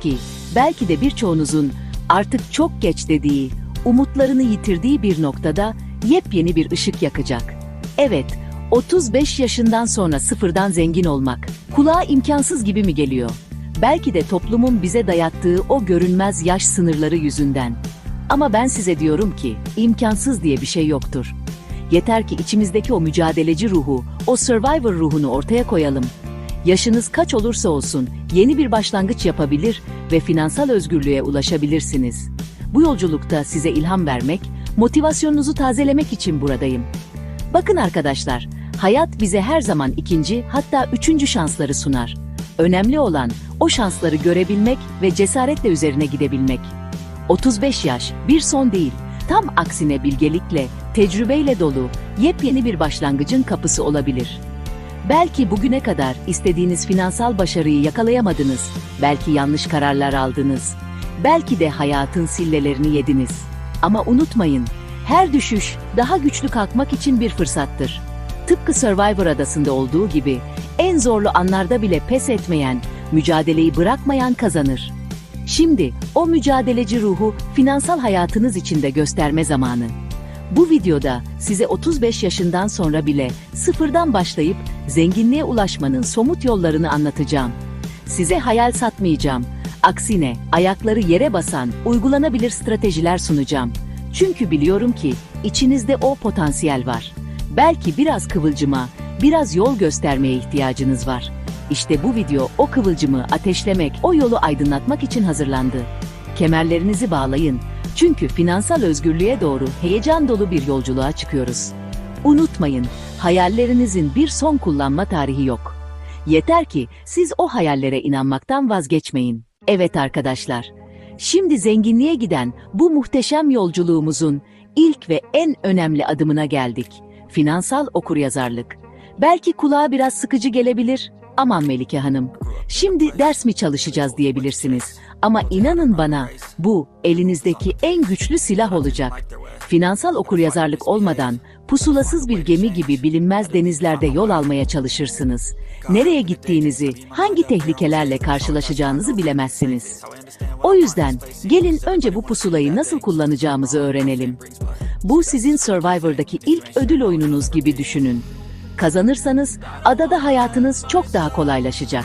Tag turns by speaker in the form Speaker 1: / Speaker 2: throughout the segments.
Speaker 1: ki belki de birçoğunuzun artık çok geç dediği, umutlarını yitirdiği bir noktada yepyeni bir ışık yakacak. Evet, 35 yaşından sonra sıfırdan zengin olmak kulağa imkansız gibi mi geliyor? Belki de toplumun bize dayattığı o görünmez yaş sınırları yüzünden. Ama ben size diyorum ki imkansız diye bir şey yoktur. Yeter ki içimizdeki o mücadeleci ruhu, o survivor ruhunu ortaya koyalım. Yaşınız kaç olursa olsun yeni bir başlangıç yapabilir ve finansal özgürlüğe ulaşabilirsiniz. Bu yolculukta size ilham vermek, motivasyonunuzu tazelemek için buradayım. Bakın arkadaşlar, hayat bize her zaman ikinci hatta üçüncü şansları sunar. Önemli olan o şansları görebilmek ve cesaretle üzerine gidebilmek. 35 yaş bir son değil, tam aksine bilgelikle, tecrübeyle dolu yepyeni bir başlangıcın kapısı olabilir. Belki bugüne kadar istediğiniz finansal başarıyı yakalayamadınız, belki yanlış kararlar aldınız, belki de hayatın sillelerini yediniz. Ama unutmayın, her düşüş daha güçlü kalkmak için bir fırsattır. Tıpkı Survivor adasında olduğu gibi en zorlu anlarda bile pes etmeyen, mücadeleyi bırakmayan kazanır. Şimdi o mücadeleci ruhu finansal hayatınız içinde gösterme zamanı. Bu videoda size 35 yaşından sonra bile sıfırdan başlayıp zenginliğe ulaşmanın somut yollarını anlatacağım. Size hayal satmayacağım. Aksine ayakları yere basan, uygulanabilir stratejiler sunacağım. Çünkü biliyorum ki içinizde o potansiyel var. Belki biraz kıvılcıma, biraz yol göstermeye ihtiyacınız var. İşte bu video o kıvılcımı ateşlemek, o yolu aydınlatmak için hazırlandı. Kemerlerinizi bağlayın. Çünkü finansal özgürlüğe doğru heyecan dolu bir yolculuğa çıkıyoruz. Unutmayın, hayallerinizin bir son kullanma tarihi yok. Yeter ki siz o hayallere inanmaktan vazgeçmeyin. Evet arkadaşlar, şimdi zenginliğe giden bu muhteşem yolculuğumuzun ilk ve en önemli adımına geldik. Finansal okuryazarlık. Belki kulağa biraz sıkıcı gelebilir. Aman Melike Hanım, şimdi ders mi çalışacağız diyebilirsiniz. Ama inanın bana, bu elinizdeki en güçlü silah olacak. Finansal okuryazarlık olmadan pusulasız bir gemi gibi bilinmez denizlerde yol almaya çalışırsınız. Nereye gittiğinizi, hangi tehlikelerle karşılaşacağınızı bilemezsiniz. O yüzden gelin önce bu pusulayı nasıl kullanacağımızı öğrenelim. Bu sizin Survivor'daki ilk ödül oyununuz gibi düşünün. Kazanırsanız adada hayatınız çok daha kolaylaşacak.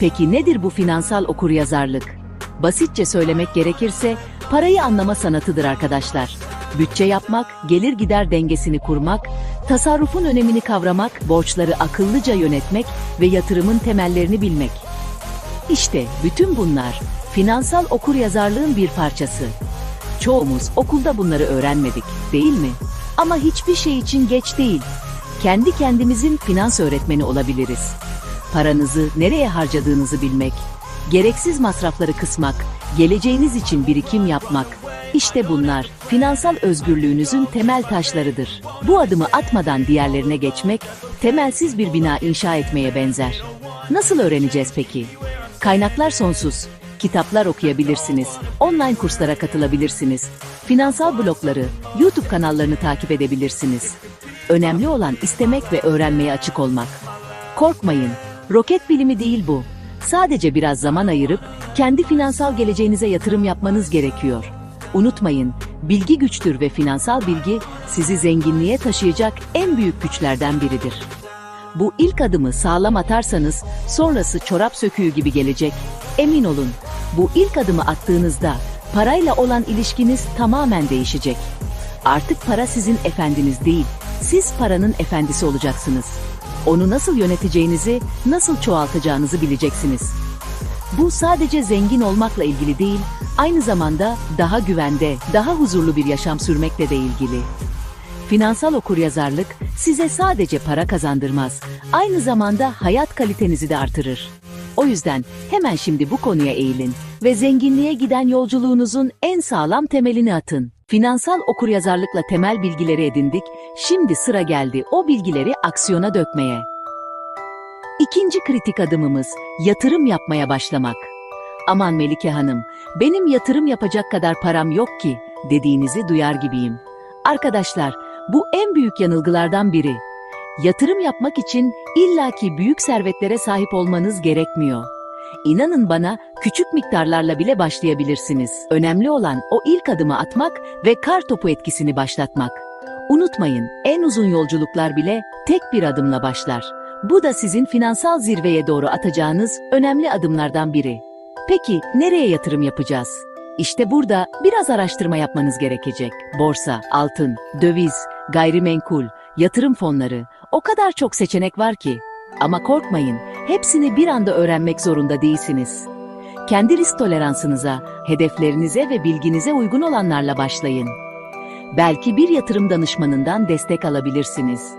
Speaker 1: Peki nedir bu finansal okuryazarlık? Basitçe söylemek gerekirse parayı anlama sanatıdır arkadaşlar. Bütçe yapmak, gelir gider dengesini kurmak, tasarrufun önemini kavramak, borçları akıllıca yönetmek ve yatırımın temellerini bilmek. İşte bütün bunlar finansal okuryazarlığın bir parçası. Çoğumuz okulda bunları öğrenmedik, değil mi? Ama hiçbir şey için geç değil. Kendi kendimizin finans öğretmeni olabiliriz. Paranızı nereye harcadığınızı bilmek, gereksiz masrafları kısmak, geleceğiniz için birikim yapmak, işte bunlar finansal özgürlüğünüzün temel taşlarıdır. Bu adımı atmadan diğerlerine geçmek, temelsiz bir bina inşa etmeye benzer. Nasıl öğreneceğiz peki? Kaynaklar sonsuz. Kitaplar okuyabilirsiniz, online kurslara katılabilirsiniz, finansal blogları, YouTube kanallarını takip edebilirsiniz. Önemli olan istemek ve öğrenmeye açık olmak. Korkmayın, roket bilimi değil bu. Sadece biraz zaman ayırıp kendi finansal geleceğinize yatırım yapmanız gerekiyor. Unutmayın, bilgi güçtür ve finansal bilgi sizi zenginliğe taşıyacak en büyük güçlerden biridir. Bu ilk adımı sağlam atarsanız sonrası çorap söküğü gibi gelecek. Emin olun, bu ilk adımı attığınızda parayla olan ilişkiniz tamamen değişecek. Artık para sizin efendiniz değil, siz paranın efendisi olacaksınız. Onu nasıl yöneteceğinizi, nasıl çoğaltacağınızı bileceksiniz. Bu sadece zengin olmakla ilgili değil, aynı zamanda daha güvende, daha huzurlu bir yaşam sürmekle de ilgili. Finansal okuryazarlık size sadece para kazandırmaz, aynı zamanda hayat kalitenizi de artırır. O yüzden hemen şimdi bu konuya eğilin ve zenginliğe giden yolculuğunuzun en sağlam temelini atın. Finansal okuryazarlıkla temel bilgileri edindik, şimdi sıra geldi o bilgileri aksiyona dökmeye. İkinci kritik adımımız yatırım yapmaya başlamak. Aman Melike Hanım, benim yatırım yapacak kadar param yok ki dediğinizi duyar gibiyim. Arkadaşlar, bu en büyük yanılgılardan biri. Yatırım yapmak için illaki büyük servetlere sahip olmanız gerekmiyor. İnanın bana küçük miktarlarla bile başlayabilirsiniz. Önemli olan o ilk adımı atmak ve kar topu etkisini başlatmak. Unutmayın, en uzun yolculuklar bile tek bir adımla başlar. Bu da sizin finansal zirveye doğru atacağınız önemli adımlardan biri. Peki nereye yatırım yapacağız? İşte burada biraz araştırma yapmanız gerekecek. Borsa, altın, döviz, gayrimenkul, yatırım fonları, o kadar çok seçenek var ki. Ama korkmayın, hepsini bir anda öğrenmek zorunda değilsiniz. Kendi risk toleransınıza, hedeflerinize ve bilginize uygun olanlarla başlayın. Belki bir yatırım danışmanından destek alabilirsiniz.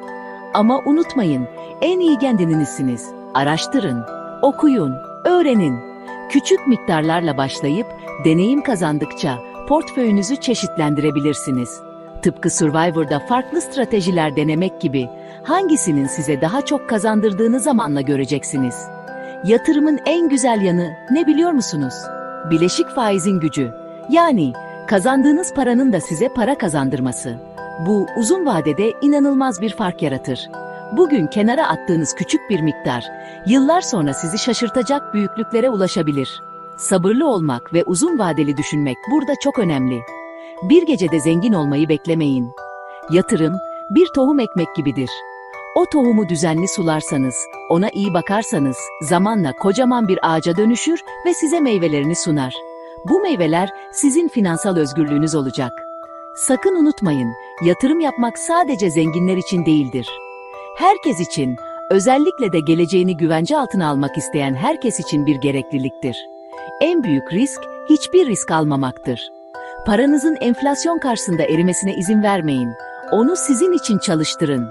Speaker 1: Ama unutmayın, en iyi kendinizsiniz. Araştırın, okuyun, öğrenin. Küçük miktarlarla başlayıp deneyim kazandıkça portföyünüzü çeşitlendirebilirsiniz. Tıpkı Survivor'da farklı stratejiler denemek gibi hangisinin size daha çok kazandırdığını zamanla göreceksiniz. Yatırımın en güzel yanı ne biliyor musunuz? Bileşik faizin gücü. Yani kazandığınız paranın da size para kazandırması. Bu uzun vadede inanılmaz bir fark yaratır. Bugün kenara attığınız küçük bir miktar, yıllar sonra sizi şaşırtacak büyüklüklere ulaşabilir. Sabırlı olmak ve uzun vadeli düşünmek burada çok önemli. Bir gecede zengin olmayı beklemeyin. Yatırım, bir tohum ekmek gibidir. O tohumu düzenli sularsanız, ona iyi bakarsanız, zamanla kocaman bir ağaca dönüşür ve size meyvelerini sunar. Bu meyveler sizin finansal özgürlüğünüz olacak. Sakın unutmayın, yatırım yapmak sadece zenginler için değildir. Herkes için, özellikle de geleceğini güvence altına almak isteyen herkes için bir gerekliliktir. En büyük risk, hiçbir risk almamaktır. Paranızın enflasyon karşısında erimesine izin vermeyin. Onu sizin için çalıştırın.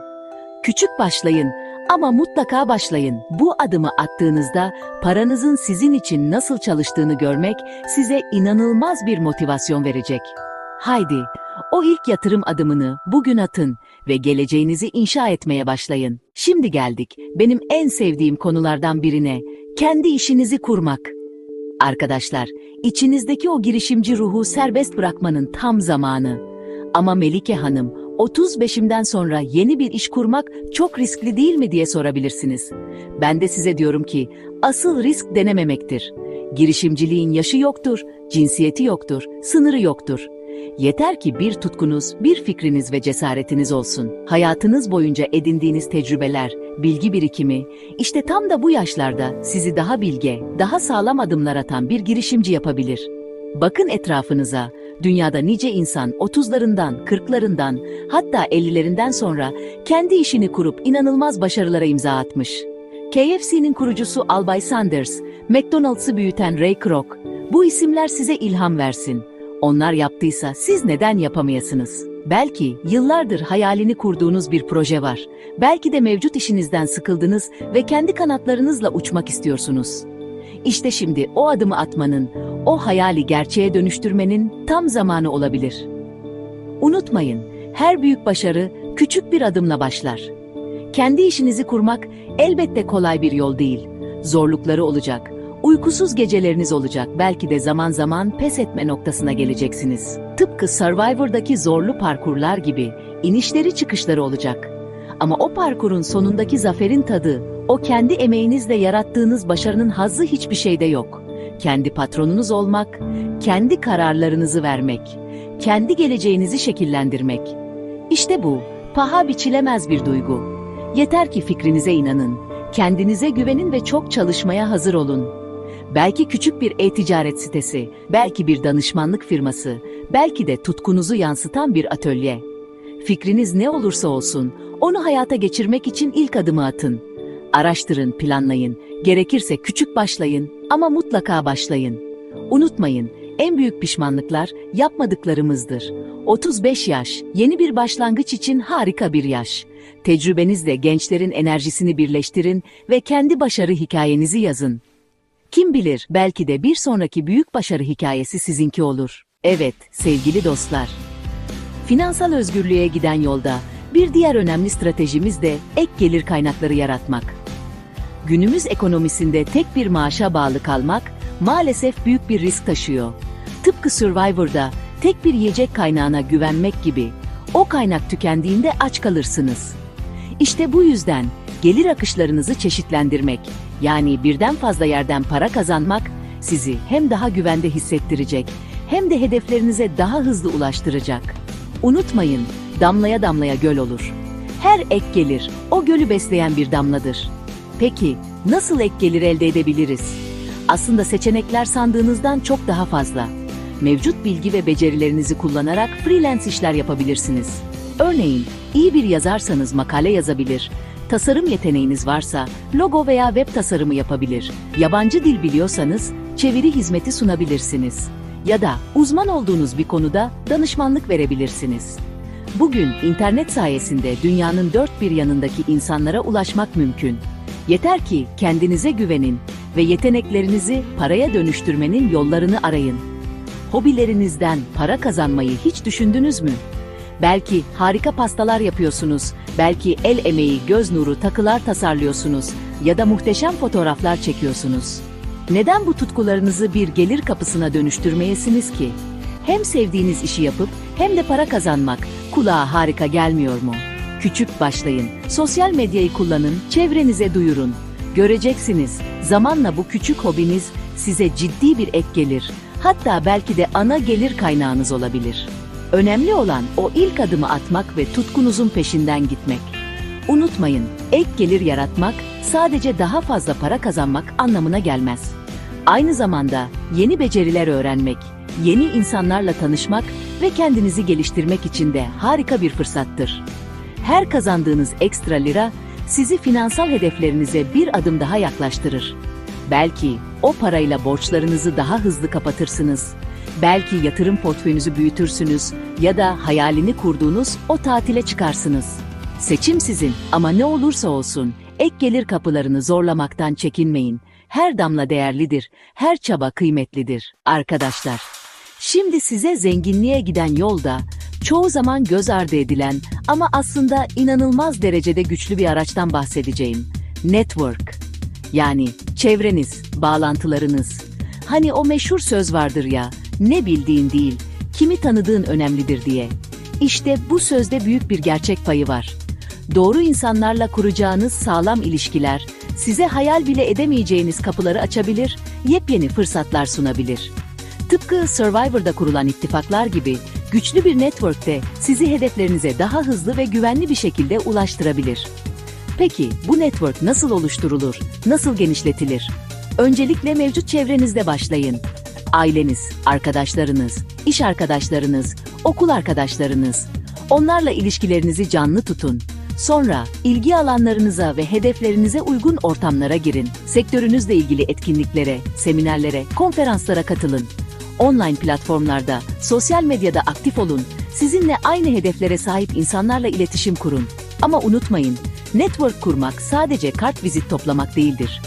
Speaker 1: Küçük başlayın ama mutlaka başlayın. Bu adımı attığınızda paranızın sizin için nasıl çalıştığını görmek size inanılmaz bir motivasyon verecek. Haydi, o ilk yatırım adımını bugün atın ve geleceğinizi inşa etmeye başlayın. Şimdi geldik benim en sevdiğim konulardan birine, kendi işinizi kurmak. Arkadaşlar, içinizdeki o girişimci ruhu serbest bırakmanın tam zamanı. Ama Melike Hanım, 35'imden sonra yeni bir iş kurmak çok riskli değil mi diye sorabilirsiniz. Ben de size diyorum ki, asıl risk denememektir. Girişimciliğin yaşı yoktur, cinsiyeti yoktur, sınırı yoktur. Yeter ki bir tutkunuz, bir fikriniz ve cesaretiniz olsun. Hayatınız boyunca edindiğiniz tecrübeler, bilgi birikimi, işte tam da bu yaşlarda sizi daha bilge, daha sağlam adımlar atan bir girişimci yapabilir. Bakın etrafınıza, dünyada nice insan 30'larından, 40'larından, hatta 50'lerinden sonra kendi işini kurup inanılmaz başarılara imza atmış. KFC'nin kurucusu Albay Sanders, McDonald's'ı büyüten Ray Kroc, bu isimler size ilham versin. Onlar yaptıysa siz neden yapamayasınız? Belki yıllardır hayalini kurduğunuz bir proje var. Belki de mevcut işinizden sıkıldınız ve kendi kanatlarınızla uçmak istiyorsunuz. İşte şimdi o adımı atmanın, o hayali gerçeğe dönüştürmenin tam zamanı olabilir. Unutmayın, her büyük başarı küçük bir adımla başlar. Kendi işinizi kurmak elbette kolay bir yol değil. Zorlukları olacak. Uykusuz geceleriniz olacak. Belki de zaman zaman pes etme noktasına geleceksiniz. Tıpkı Survivor'daki zorlu parkurlar gibi inişleri çıkışları olacak. Ama o parkurun sonundaki zaferin tadı, o kendi emeğinizle yarattığınız başarının hazzı hiçbir şeyde yok. Kendi patronunuz olmak, kendi kararlarınızı vermek, kendi geleceğinizi şekillendirmek. İşte bu, paha biçilemez bir duygu. Yeter ki fikrinize inanın, kendinize güvenin ve çok çalışmaya hazır olun. Belki küçük bir e-ticaret sitesi, belki bir danışmanlık firması, belki de tutkunuzu yansıtan bir atölye. Fikriniz ne olursa olsun, onu hayata geçirmek için ilk adımı atın. Araştırın, planlayın, gerekirse küçük başlayın ama mutlaka başlayın. Unutmayın, en büyük pişmanlıklar yapmadıklarımızdır. 35 yaş, yeni bir başlangıç için harika bir yaş. Tecrübenizle gençlerin enerjisini birleştirin ve kendi başarı hikayenizi yazın. Kim bilir belki de bir sonraki büyük başarı hikayesi sizinki olur. Evet sevgili dostlar. Finansal özgürlüğe giden yolda bir diğer önemli stratejimiz de ek gelir kaynakları yaratmak. Günümüz ekonomisinde tek bir maaşa bağlı kalmak maalesef büyük bir risk taşıyor. Tıpkı Survivor'da tek bir yiyecek kaynağına güvenmek gibi o kaynak tükendiğinde aç kalırsınız. İşte bu yüzden gelir akışlarınızı çeşitlendirmek, yani birden fazla yerden para kazanmak sizi hem daha güvende hissettirecek hem de hedeflerinize daha hızlı ulaştıracak. Unutmayın, damlaya damlaya göl olur. Her ek gelir o gölü besleyen bir damladır. Peki nasıl ek gelir elde edebiliriz? Aslında seçenekler sandığınızdan çok daha fazla. Mevcut bilgi ve becerilerinizi kullanarak freelance işler yapabilirsiniz. Örneğin, iyi bir yazarsanız makale yazabilir, tasarım yeteneğiniz varsa logo veya web tasarımı yapabilir, yabancı dil biliyorsanız çeviri hizmeti sunabilirsiniz. Ya da uzman olduğunuz bir konuda danışmanlık verebilirsiniz. Bugün internet sayesinde dünyanın dört bir yanındaki insanlara ulaşmak mümkün. Yeter ki kendinize güvenin ve yeteneklerinizi paraya dönüştürmenin yollarını arayın. Hobilerinizden para kazanmayı hiç düşündünüz mü? Belki harika pastalar yapıyorsunuz, belki el emeği, göz nuru takılar tasarlıyorsunuz ya da muhteşem fotoğraflar çekiyorsunuz. Neden bu tutkularınızı bir gelir kapısına dönüştürmeyesiniz ki? Hem sevdiğiniz işi yapıp hem de para kazanmak kulağa harika gelmiyor mu? Küçük başlayın, sosyal medyayı kullanın, çevrenize duyurun. Göreceksiniz, zamanla bu küçük hobiniz size ciddi bir ek gelir, hatta belki de ana gelir kaynağınız olabilir. Önemli olan o ilk adımı atmak ve tutkunuzun peşinden gitmek. Unutmayın, ek gelir yaratmak sadece daha fazla para kazanmak anlamına gelmez. Aynı zamanda yeni beceriler öğrenmek, yeni insanlarla tanışmak ve kendinizi geliştirmek için de harika bir fırsattır. Her kazandığınız ekstra lira sizi finansal hedeflerinize bir adım daha yaklaştırır. Belki o parayla borçlarınızı daha hızlı kapatırsınız. Belki yatırım portföyünüzü büyütürsünüz ya da hayalini kurduğunuz o tatile çıkarsınız. Seçim sizin ama ne olursa olsun ek gelir kapılarını zorlamaktan çekinmeyin. Her damla değerlidir, her çaba kıymetlidir. Arkadaşlar, şimdi size zenginliğe giden yolda çoğu zaman göz ardı edilen ama aslında inanılmaz derecede güçlü bir araçtan bahsedeceğim. Network. Yani çevreniz, bağlantılarınız. Hani o meşhur söz vardır ya, ne bildiğin değil, kimi tanıdığın önemlidir diye. İşte bu sözde büyük bir gerçek payı var. Doğru insanlarla kuracağınız sağlam ilişkiler size hayal bile edemeyeceğiniz kapıları açabilir, yepyeni fırsatlar sunabilir. Tıpkı Survivor'da kurulan ittifaklar gibi güçlü bir network'te sizi hedeflerinize daha hızlı ve güvenli bir şekilde ulaştırabilir. Peki bu network nasıl oluşturulur, nasıl genişletilir? Öncelikle mevcut çevrenizde başlayın. Aileniz, arkadaşlarınız, iş arkadaşlarınız, okul arkadaşlarınız. Onlarla ilişkilerinizi canlı tutun. Sonra ilgi alanlarınıza ve hedeflerinize uygun ortamlara girin. Sektörünüzle ilgili etkinliklere, seminerlere, konferanslara katılın. Online platformlarda, sosyal medyada aktif olun. Sizinle aynı hedeflere sahip insanlarla iletişim kurun. Ama unutmayın, network kurmak sadece kart vizit toplamak değildir.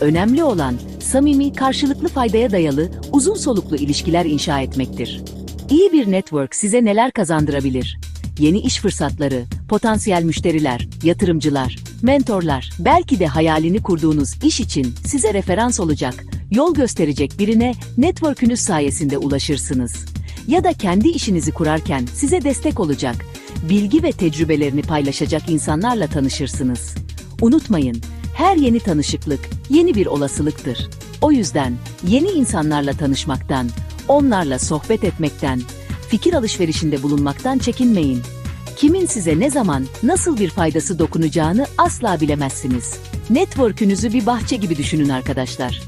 Speaker 1: Önemli olan samimi, karşılıklı faydaya dayalı, uzun soluklu ilişkiler inşa etmektir. İyi bir network size neler kazandırabilir? Yeni iş fırsatları, potansiyel müşteriler, yatırımcılar, mentorlar, belki de hayalini kurduğunuz iş için size referans olacak, yol gösterecek birine network'ünüz sayesinde ulaşırsınız. Ya da kendi işinizi kurarken size destek olacak, bilgi ve tecrübelerini paylaşacak insanlarla tanışırsınız. Unutmayın, her yeni tanışıklık yeni bir olasılıktır. O yüzden yeni insanlarla tanışmaktan, onlarla sohbet etmekten, fikir alışverişinde bulunmaktan çekinmeyin. Kimin size ne zaman, nasıl bir faydası dokunacağını asla bilemezsiniz. Network'ünüzü bir bahçe gibi düşünün arkadaşlar.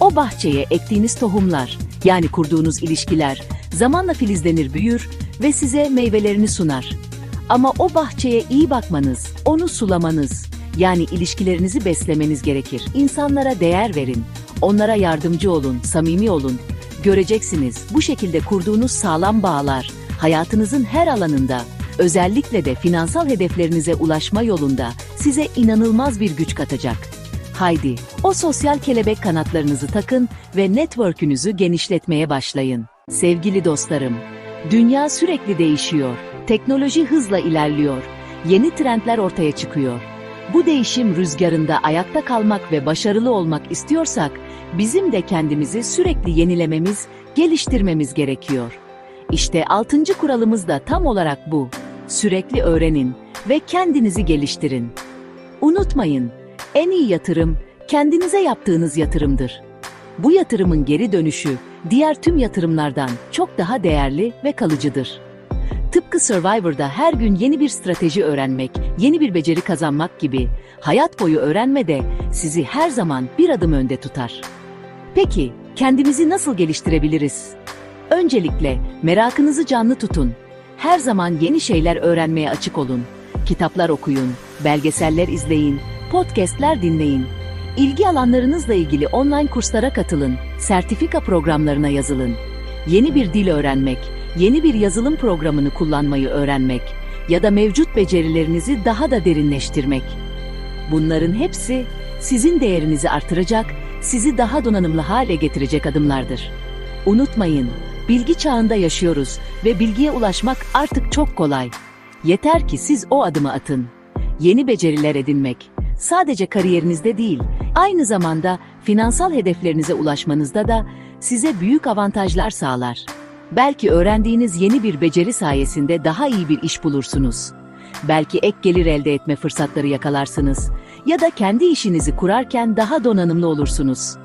Speaker 1: O bahçeye ektiğiniz tohumlar, yani kurduğunuz ilişkiler, zamanla filizlenir büyür ve size meyvelerini sunar. Ama o bahçeye iyi bakmanız, onu sulamanız, yani ilişkilerinizi beslemeniz gerekir. İnsanlara değer verin, onlara yardımcı olun, samimi olun. Göreceksiniz bu şekilde kurduğunuz sağlam bağlar hayatınızın her alanında, özellikle de finansal hedeflerinize ulaşma yolunda size inanılmaz bir güç katacak. Haydi, o sosyal kelebek kanatlarınızı takın ve network'ünüzü genişletmeye başlayın. Sevgili dostlarım, dünya sürekli değişiyor. Teknoloji hızla ilerliyor. Yeni trendler ortaya çıkıyor. Bu değişim rüzgarında ayakta kalmak ve başarılı olmak istiyorsak, bizim de kendimizi sürekli yenilememiz, geliştirmemiz gerekiyor. İşte altıncı kuralımız da tam olarak bu. Sürekli öğrenin ve kendinizi geliştirin. Unutmayın, en iyi yatırım kendinize yaptığınız yatırımdır. Bu yatırımın geri dönüşü diğer tüm yatırımlardan çok daha değerli ve kalıcıdır. Tıpkı Survivor'da her gün yeni bir strateji öğrenmek, yeni bir beceri kazanmak gibi hayat boyu öğrenme de sizi her zaman bir adım önde tutar. Peki, kendimizi nasıl geliştirebiliriz? Öncelikle merakınızı canlı tutun. Her zaman yeni şeyler öğrenmeye açık olun. Kitaplar okuyun, belgeseller izleyin, podcastler dinleyin. İlgi alanlarınızla ilgili online kurslara katılın, sertifika programlarına yazılın. Yeni bir dil öğrenmek, yeni bir yazılım programını kullanmayı öğrenmek ya da mevcut becerilerinizi daha da derinleştirmek. Bunların hepsi sizin değerinizi artıracak, sizi daha donanımlı hale getirecek adımlardır. Unutmayın, bilgi çağında yaşıyoruz ve bilgiye ulaşmak artık çok kolay. Yeter ki siz o adımı atın. Yeni beceriler edinmek, sadece kariyerinizde değil, aynı zamanda finansal hedeflerinize ulaşmanızda da size büyük avantajlar sağlar. Belki öğrendiğiniz yeni bir beceri sayesinde daha iyi bir iş bulursunuz. Belki ek gelir elde etme fırsatları yakalarsınız ya da kendi işinizi kurarken daha donanımlı olursunuz.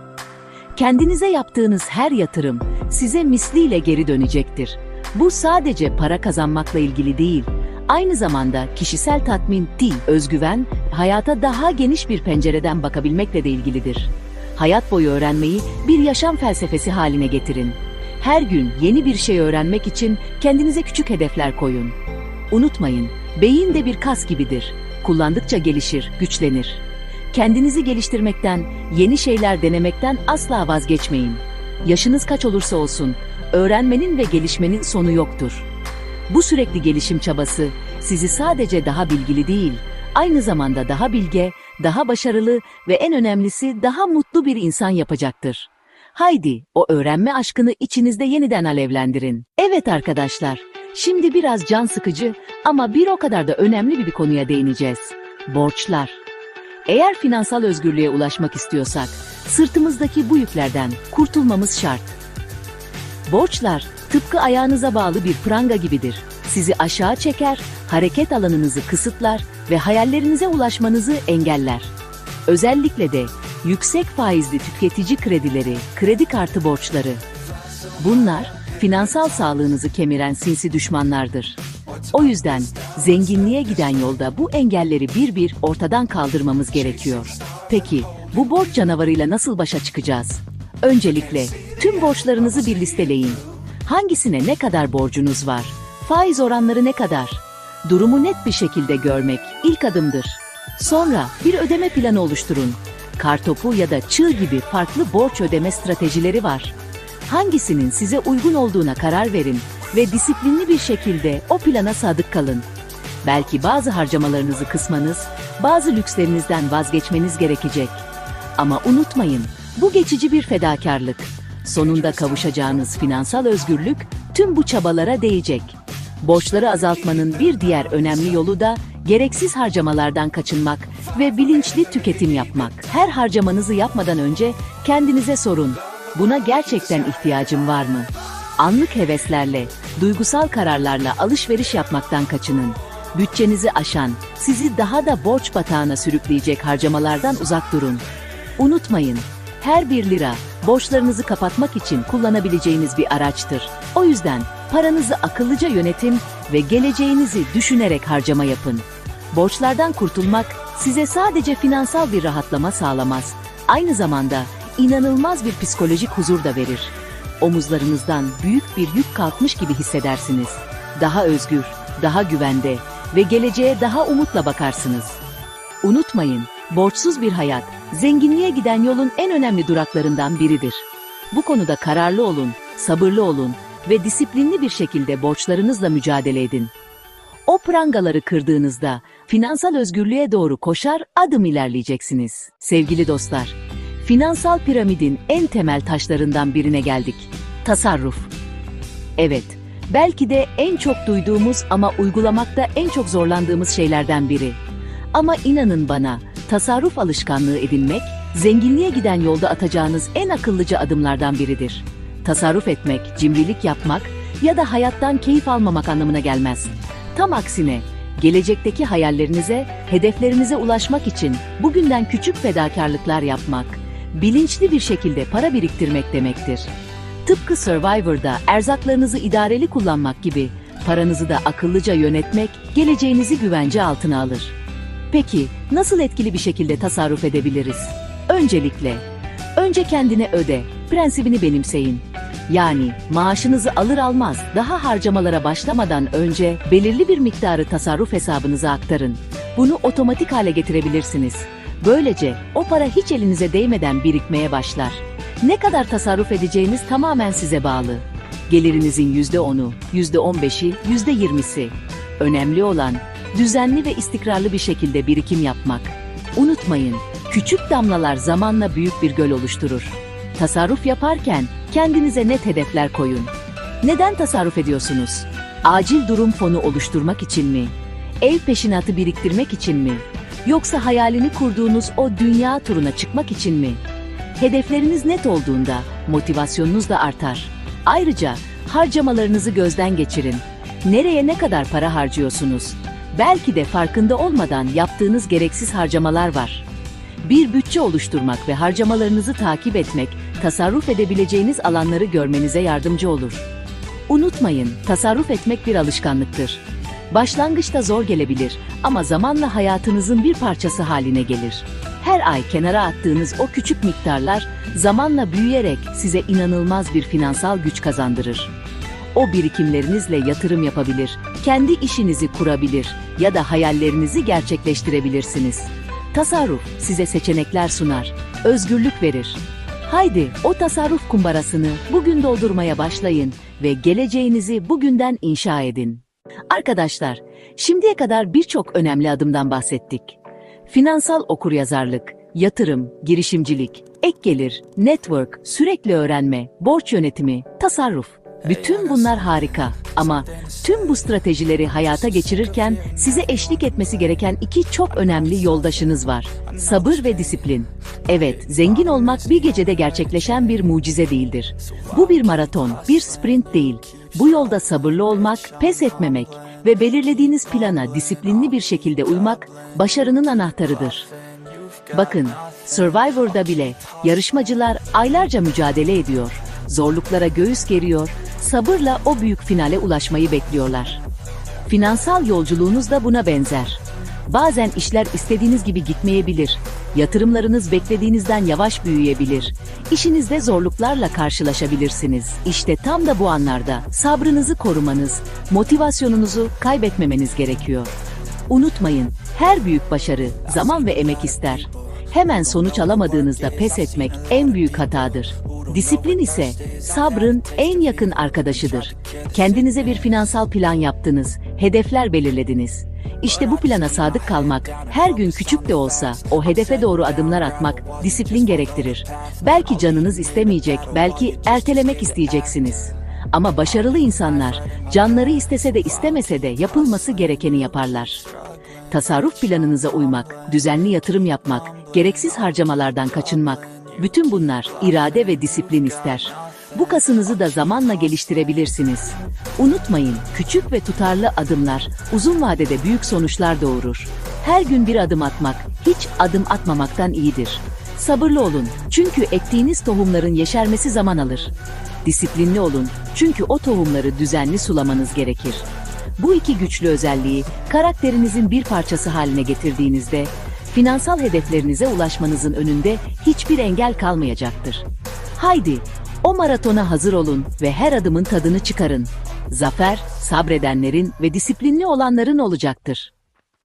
Speaker 1: Kendinize yaptığınız her yatırım size misliyle geri dönecektir. Bu sadece para kazanmakla ilgili değil, aynı zamanda kişisel tatmin, değil, özgüven, hayata daha geniş bir pencereden bakabilmekle de ilgilidir. Hayat boyu öğrenmeyi bir yaşam felsefesi haline getirin. Her gün yeni bir şey öğrenmek için kendinize küçük hedefler koyun. Unutmayın, beyin de bir kas gibidir. Kullandıkça gelişir, güçlenir. Kendinizi geliştirmekten, yeni şeyler denemekten asla vazgeçmeyin. Yaşınız kaç olursa olsun, öğrenmenin ve gelişmenin sonu yoktur. Bu sürekli gelişim çabası sizi sadece daha bilgili değil, aynı zamanda daha bilge, daha başarılı ve en önemlisi daha mutlu bir insan yapacaktır. Haydi o öğrenme aşkını içinizde yeniden alevlendirin. Evet arkadaşlar, şimdi biraz can sıkıcı ama bir o kadar da önemli bir konuya değineceğiz. Borçlar. Eğer finansal özgürlüğe ulaşmak istiyorsak, sırtımızdaki bu yüklerden kurtulmamız şart. Borçlar, tıpkı ayağınıza bağlı bir pranga gibidir. Sizi aşağı çeker, hareket alanınızı kısıtlar ve hayallerinize ulaşmanızı engeller. Özellikle de yüksek faizli tüketici kredileri, kredi kartı borçları. Bunlar, finansal sağlığınızı kemiren sinsi düşmanlardır. O yüzden zenginliğe giden yolda bu engelleri bir bir ortadan kaldırmamız gerekiyor. Peki bu borç canavarıyla nasıl başa çıkacağız? Öncelikle tüm borçlarınızı bir listeleyin. Hangisine ne kadar borcunuz var? Faiz oranları ne kadar? Durumu net bir şekilde görmek ilk adımdır. Sonra bir ödeme planı oluşturun. Kartopu ya da çığ gibi farklı borç ödeme stratejileri var. Hangisinin size uygun olduğuna karar verin ve disiplinli bir şekilde o plana sadık kalın. Belki bazı harcamalarınızı kısmanız, bazı lükslerinizden vazgeçmeniz gerekecek. Ama unutmayın, bu geçici bir fedakarlık. Sonunda kavuşacağınız finansal özgürlük tüm bu çabalara değecek. Borçları azaltmanın bir diğer önemli yolu da gereksiz harcamalardan kaçınmak ve bilinçli tüketim yapmak. Her harcamanızı yapmadan önce kendinize sorun. Buna gerçekten ihtiyacım var mı? Anlık heveslerle, duygusal kararlarla alışveriş yapmaktan kaçının. Bütçenizi aşan, sizi daha da borç batağına sürükleyecek harcamalardan uzak durun. Unutmayın, her bir lira borçlarınızı kapatmak için kullanabileceğiniz bir araçtır. O yüzden paranızı akıllıca yönetin ve geleceğinizi düşünerek harcama yapın. Borçlardan kurtulmak size sadece finansal bir rahatlama sağlamaz. Aynı zamanda inanılmaz bir psikolojik huzur da verir. Omuzlarınızdan büyük bir yük kalkmış gibi hissedersiniz. Daha özgür, daha güvende ve geleceğe daha umutla bakarsınız. Unutmayın, borçsuz bir hayat, zenginliğe giden yolun en önemli duraklarından biridir. Bu konuda kararlı olun, sabırlı olun ve disiplinli bir şekilde borçlarınızla mücadele edin. O prangaları kırdığınızda finansal özgürlüğe doğru koşar adım ilerleyeceksiniz. Sevgili dostlar, finansal piramidin en temel taşlarından birine geldik. Tasarruf. Evet, belki de en çok duyduğumuz ama uygulamakta en çok zorlandığımız şeylerden biri. Ama inanın bana, tasarruf alışkanlığı edinmek, zenginliğe giden yolda atacağınız en akıllıca adımlardan biridir. Tasarruf etmek, cimrilik yapmak ya da hayattan keyif almamak anlamına gelmez. Tam aksine, gelecekteki hayallerinize, hedeflerinize ulaşmak için bugünden küçük fedakarlıklar yapmak, bilinçli bir şekilde para biriktirmek demektir. Tıpkı Survivor'da erzaklarınızı idareli kullanmak gibi paranızı da akıllıca yönetmek geleceğinizi güvence altına alır. Peki nasıl etkili bir şekilde tasarruf edebiliriz? Öncelikle, önce kendine öde prensibini benimseyin. Yani maaşınızı alır almaz daha harcamalara başlamadan önce belirli bir miktarı tasarruf hesabınıza aktarın. Bunu otomatik hale getirebilirsiniz. Böylece o para hiç elinize değmeden birikmeye başlar. Ne kadar tasarruf edeceğiniz tamamen size bağlı. Gelirinizin %10'u, %15'i, %20'si. Önemli olan düzenli ve istikrarlı bir şekilde birikim yapmak. Unutmayın, küçük damlalar zamanla büyük bir göl oluşturur. Tasarruf yaparken kendinize net hedefler koyun. Neden tasarruf ediyorsunuz? Acil durum fonu oluşturmak için mi? Ev peşinatı biriktirmek için mi? Yoksa hayalini kurduğunuz o dünya turuna çıkmak için mi? Hedefleriniz net olduğunda motivasyonunuz da artar. Ayrıca harcamalarınızı gözden geçirin. Nereye ne kadar para harcıyorsunuz? Belki de farkında olmadan yaptığınız gereksiz harcamalar var. Bir bütçe oluşturmak ve harcamalarınızı takip etmek, tasarruf edebileceğiniz alanları görmenize yardımcı olur. Unutmayın, tasarruf etmek bir alışkanlıktır. Başlangıçta zor gelebilir ama zamanla hayatınızın bir parçası haline gelir. Her ay kenara attığınız o küçük miktarlar zamanla büyüyerek size inanılmaz bir finansal güç kazandırır. O birikimlerinizle yatırım yapabilir, kendi işinizi kurabilir ya da hayallerinizi gerçekleştirebilirsiniz. Tasarruf size seçenekler sunar, özgürlük verir. Haydi o tasarruf kumbarasını bugün doldurmaya başlayın ve geleceğinizi bugünden inşa edin. Arkadaşlar, şimdiye kadar birçok önemli adımdan bahsettik. Finansal okuryazarlık, yatırım, girişimcilik, ek gelir, network, sürekli öğrenme, borç yönetimi, tasarruf. Bütün bunlar harika ama tüm bu stratejileri hayata geçirirken size eşlik etmesi gereken iki çok önemli yoldaşınız var. Sabır ve disiplin. Evet, zengin olmak bir gecede gerçekleşen bir mucize değildir. Bu bir maraton, bir sprint değil. Bu yolda sabırlı olmak, pes etmemek ve belirlediğiniz plana disiplinli bir şekilde uymak başarının anahtarıdır. Bakın, Survivor'da bile yarışmacılar aylarca mücadele ediyor. Zorluklara göğüs geriyor, sabırla o büyük finale ulaşmayı bekliyorlar. Finansal yolculuğunuz da buna benzer. Bazen işler istediğiniz gibi gitmeyebilir. Yatırımlarınız beklediğinizden yavaş büyüyebilir. İşinizde zorluklarla karşılaşabilirsiniz. İşte tam da bu anlarda sabrınızı korumanız, motivasyonunuzu kaybetmemeniz gerekiyor. Unutmayın, her büyük başarı zaman ve emek ister. Hemen sonuç alamadığınızda pes etmek en büyük hatadır. Disiplin ise sabrın en yakın arkadaşıdır. Kendinize bir finansal plan yaptınız, hedefler belirlediniz. İşte bu plana sadık kalmak, her gün küçük de olsa o hedefe doğru adımlar atmak disiplin gerektirir. Belki canınız istemeyecek, belki ertelemek isteyeceksiniz. Ama başarılı insanlar canları istese de istemese de yapılması gerekeni yaparlar. Tasarruf planınıza uymak, düzenli yatırım yapmak, gereksiz harcamalardan kaçınmak, bütün bunlar irade ve disiplin ister. Bu kasınızı da zamanla geliştirebilirsiniz. Unutmayın, küçük ve tutarlı adımlar uzun vadede büyük sonuçlar doğurur. Her gün bir adım atmak hiç adım atmamaktan iyidir. Sabırlı olun çünkü ektiğiniz tohumların yeşermesi zaman alır. Disiplinli olun çünkü o tohumları düzenli sulamanız gerekir. Bu iki güçlü özelliği karakterinizin bir parçası haline getirdiğinizde finansal hedeflerinize ulaşmanızın önünde hiçbir engel kalmayacaktır. Haydi o maratona hazır olun ve her adımın tadını çıkarın. Zafer sabredenlerin ve disiplinli olanların olacaktır.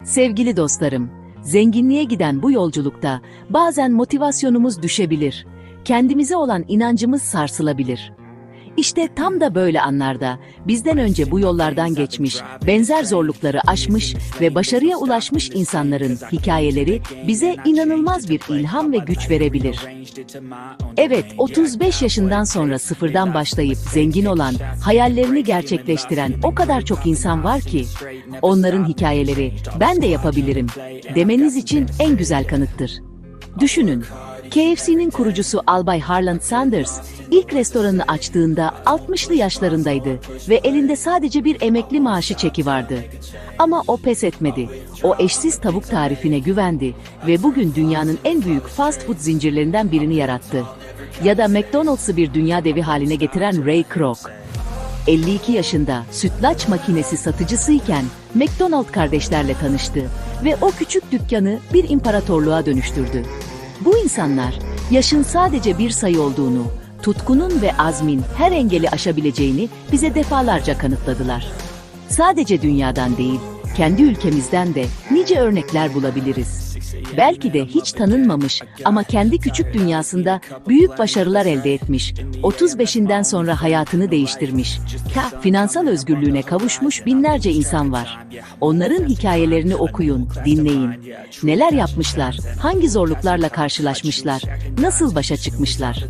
Speaker 1: Sevgili dostlarım, zenginliğe giden bu yolculukta bazen motivasyonumuz düşebilir. Kendimize olan inancımız sarsılabilir. İşte tam da böyle anlarda bizden önce bu yollardan geçmiş, benzer zorlukları aşmış ve başarıya ulaşmış insanların hikayeleri bize inanılmaz bir ilham ve güç verebilir. Evet, 35 yaşından sonra sıfırdan başlayıp zengin olan, hayallerini gerçekleştiren o kadar çok insan var ki, onların hikayeleri ben de yapabilirim demeniz için en güzel kanıttır. Düşünün, KFC'nin kurucusu Albay Harland Sanders ilk restoranını açtığında 60'lı yaşlarındaydı ve elinde sadece bir emekli maaşı çeki vardı. Ama o pes etmedi. O eşsiz tavuk tarifine güvendi ve bugün dünyanın en büyük fast food zincirlerinden birini yarattı. Ya da McDonald's'ı bir dünya devi haline getiren Ray Kroc. 52 yaşında sütlaç makinesi satıcısıyken McDonald kardeşlerle tanıştı ve o küçük dükkanı bir imparatorluğa dönüştürdü. Bu insanlar yaşın sadece bir sayı olduğunu, tutkunun ve azmin her engeli aşabileceğini bize defalarca kanıtladılar. Sadece dünyadan değil, kendi ülkemizden de nice örnekler bulabiliriz. Belki de hiç tanınmamış ama kendi küçük dünyasında büyük başarılar elde etmiş, 35'inden sonra hayatını değiştirmiş, ka finansal özgürlüğüne kavuşmuş binlerce insan var. Onların hikayelerini okuyun, dinleyin. Neler yapmışlar, hangi zorluklarla karşılaşmışlar, nasıl başa çıkmışlar.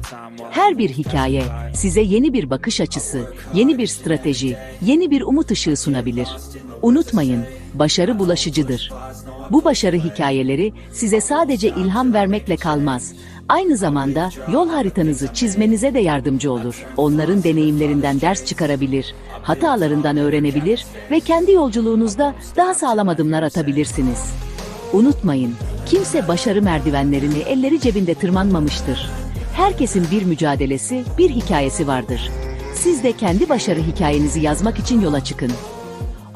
Speaker 1: Her bir hikaye size yeni bir bakış açısı, yeni bir strateji, yeni bir umut ışığı sunabilir. Unutmayın, başarı bulaşıcıdır. Bu başarı hikayeleri size sadece ilham vermekle kalmaz. Aynı zamanda yol haritanızı çizmenize de yardımcı olur. Onların deneyimlerinden ders çıkarabilir, hatalarından öğrenebilir ve kendi yolculuğunuzda daha sağlam adımlar atabilirsiniz. Unutmayın, kimse başarı merdivenlerini elleri cebinde tırmanmamıştır. Herkesin bir mücadelesi, bir hikayesi vardır. Siz de kendi başarı hikayenizi yazmak için yola çıkın.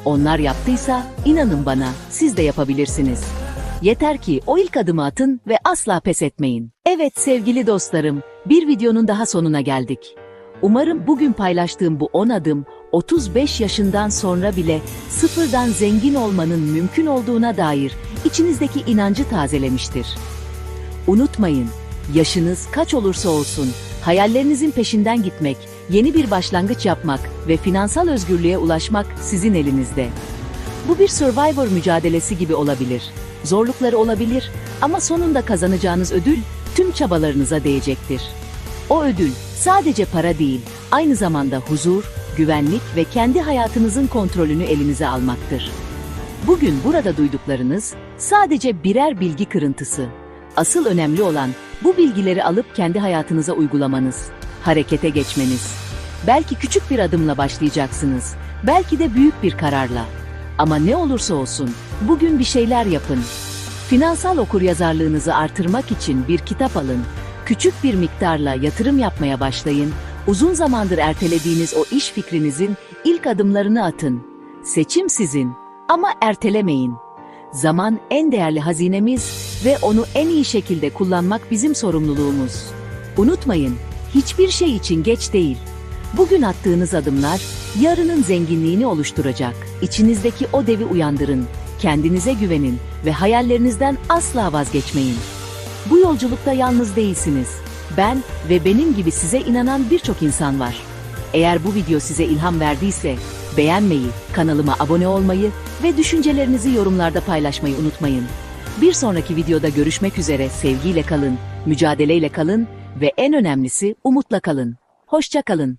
Speaker 1: Onlar yaptıysa inanın bana siz de yapabilirsiniz. Yeter ki o ilk adımı atın ve asla pes etmeyin. Evet sevgili dostlarım, bir videonun daha sonuna geldik. Umarım bugün paylaştığım bu 10 adım 35 yaşından sonra bile sıfırdan zengin olmanın mümkün olduğuna dair içinizdeki inancı tazelemiştir. Unutmayın, yaşınız kaç olursa olsun, hayallerinizin peşinden gitmek, yeni bir başlangıç yapmak ve finansal özgürlüğe ulaşmak sizin elinizde. Bu bir survivor mücadelesi gibi olabilir. Zorlukları olabilir ama sonunda kazanacağınız ödül tüm çabalarınıza değecektir. O ödül sadece para değil, aynı zamanda huzur, güvenlik ve kendi hayatınızın kontrolünü elinize almaktır. Bugün burada duyduklarınız sadece birer bilgi kırıntısı. Asıl önemli olan bu bilgileri alıp kendi hayatınıza uygulamanız, harekete geçmeniz. Belki küçük bir adımla başlayacaksınız, belki de büyük bir kararla. Ama ne olursa olsun bugün bir şeyler yapın. Finansal okuryazarlığınızı artırmak için bir kitap alın. Küçük bir miktarla yatırım yapmaya başlayın. Uzun zamandır ertelediğiniz o iş fikrinizin ilk adımlarını atın. Seçim sizin ama ertelemeyin. Zaman en değerli hazinemiz ve onu en iyi şekilde kullanmak bizim sorumluluğumuz. Unutmayın, hiçbir şey için geç değil. Bugün attığınız adımlar yarının zenginliğini oluşturacak. İçinizdeki o devi uyandırın, kendinize güvenin ve hayallerinizden asla vazgeçmeyin. Bu yolculukta yalnız değilsiniz. Ben ve benim gibi size inanan birçok insan var. Eğer bu video size ilham verdiyse beğenmeyi, kanalıma abone olmayı ve düşüncelerinizi yorumlarda paylaşmayı unutmayın. Bir sonraki videoda görüşmek üzere sevgiyle kalın, mücadeleyle kalın ve en önemlisi umutla kalın. Hoşça kalın.